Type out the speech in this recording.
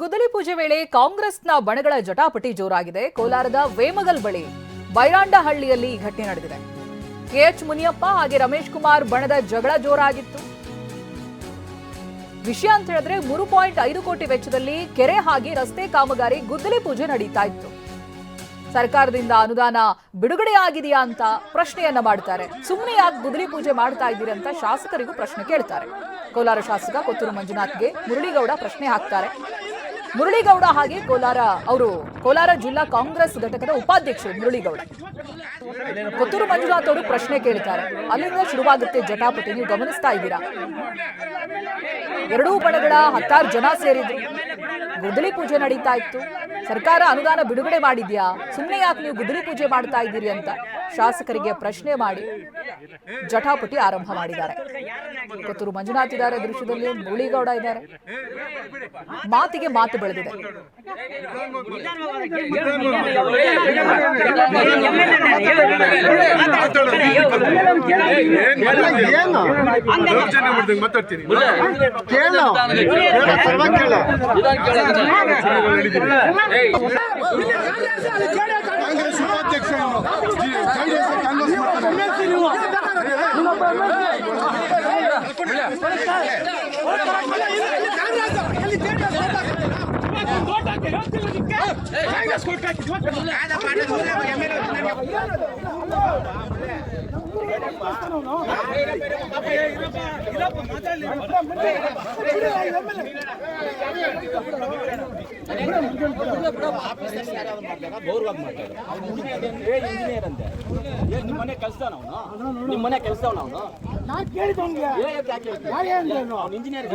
ಗುದ್ದಲಿ ಪೂಜೆ ವೇಳೆ ಕಾಂಗ್ರೆಸ್ನ ಬಣಗಳ ಜಟಾಪಟಿ ಜೋರಾಗಿದೆ. ಕೋಲಾರದ ವೇಮಗಲ್ ಬಳಿ ಬೈರಾಂಡಹಳ್ಳಿಯಲ್ಲಿ ಈ ಘಟನೆ ನಡೆದಿದೆ. ಕೆಎಚ್ ಮುನಿಯಪ್ಪ ಹಾಗೆ ರಮೇಶ್ ಕುಮಾರ್ ಬಣದ ಜಗಳ ಜೋರಾಗಿತ್ತು. ವಿಷಯ ಅಂತ ಹೇಳಿದ್ರೆ ಮೂರು ಪಾಯಿಂಟ್ ಐದು ಕೋಟಿ ವೆಚ್ಚದಲ್ಲಿ ಕೆರೆ ಹಾಗೆ ರಸ್ತೆ ಕಾಮಗಾರಿ ಗುದ್ದಲಿ ಪೂಜೆ ನಡೀತಾ ಇತ್ತು. ಸರ್ಕಾರದಿಂದ ಅನುದಾನ ಬಿಡುಗಡೆ ಆಗಿದೆಯಾ ಅಂತ ಪ್ರಶ್ನೆಯನ್ನ ಮಾಡ್ತಾರೆ. ಸುಮ್ಮನೆ ಯಾಕೆ ಗುದ್ದಲಿ ಪೂಜೆ ಮಾಡ್ತಾ ಇದ್ದೀರಿ ಅಂತ ಶಾಸಕರಿಗೂ ಪ್ರಶ್ನೆ ಕೇಳ್ತಾರೆ. ಕೋಲಾರ ಶಾಸಕ ಕೊತ್ತೂರು ಮಂಜುನಾಥ್ಗೆ ಮುರಳಿಗೌಡ ಪ್ರಶ್ನೆ ಹಾಕ್ತಾರೆ. ಮುರಳಿಗೌಡ ಹಾಗೆ ಕೋಲಾರ. ಅವರು ಕೋಲಾರ ಜಿಲ್ಲಾ ಕಾಂಗ್ರೆಸ್ ಘಟಕದ ಉಪಾಧ್ಯಕ್ಷರು ಮುರಳಿಗೌಡ. ಕೊತ್ತೂರು ಮಂಜುನಾಥ್ ಅವರು ಪ್ರಶ್ನೆ ಕೇಳ್ತಾರೆ. ಅಲ್ಲಿಂದ ಶುರುವಾಗುತ್ತೆ ಜಟಾಪಟಿ. ನೀವು ಗಮನಿಸ್ತಾ ಇದ್ದೀರಾ? ಎರಡೂ ಬಣಗಳ ಹತ್ತಾರು ಜನ ಸೇರಿದ್ರು. ಗುದ್ದಲಿ ಪೂಜೆ ನಡೀತಾ ಇತ್ತು. ಸರ್ಕಾರ ಅನುದಾನ ಬಿಡುಗಡೆ ಮಾಡಿದ್ಯಾ? ಸುಮ್ಮನೆ ಯಾಕೆ ನೀವು ಗುದ್ದಲಿ ಪೂಜೆ ಮಾಡ್ತಾ ಇದ್ದೀರಿ ಅಂತ? ಶಾಸಕರಿಗೆ ಪ್ರಶ್ನೆ ಮಾಡಿ ಜಟಾಪಟಿ ಆರಂಭ ಮಾಡಿದ್ದಾರೆ ಕೊತ್ತೂರು ಮಂಜುನಾಥ್ ಇದ್ದಾರೆ ದೃಶ್ಯದಲ್ಲಿ ಮುಳಿಗೌಡ ಇದ್ದಾರೆ ಮಾತಿಗೆ ಮಾತು ಬೆಳೆದಿದೆ ಮಾತಾಡ್ತೀನಿ ಕಾಂಗ್ರೆಸ್ ಕೊಟ್ಟಾಕಿ ನಿಮ್ಮ ಮನೆ ಕೆಲಸ ಅವನು? ನಿಮ್ಮ ಮನೆ ಕೆಲಸ ಅವನು ನಾನು ಕೇಳಿದಂಗೆ ಅಂದ್ರೇನು? ಇಂಜಿನಿಯರ್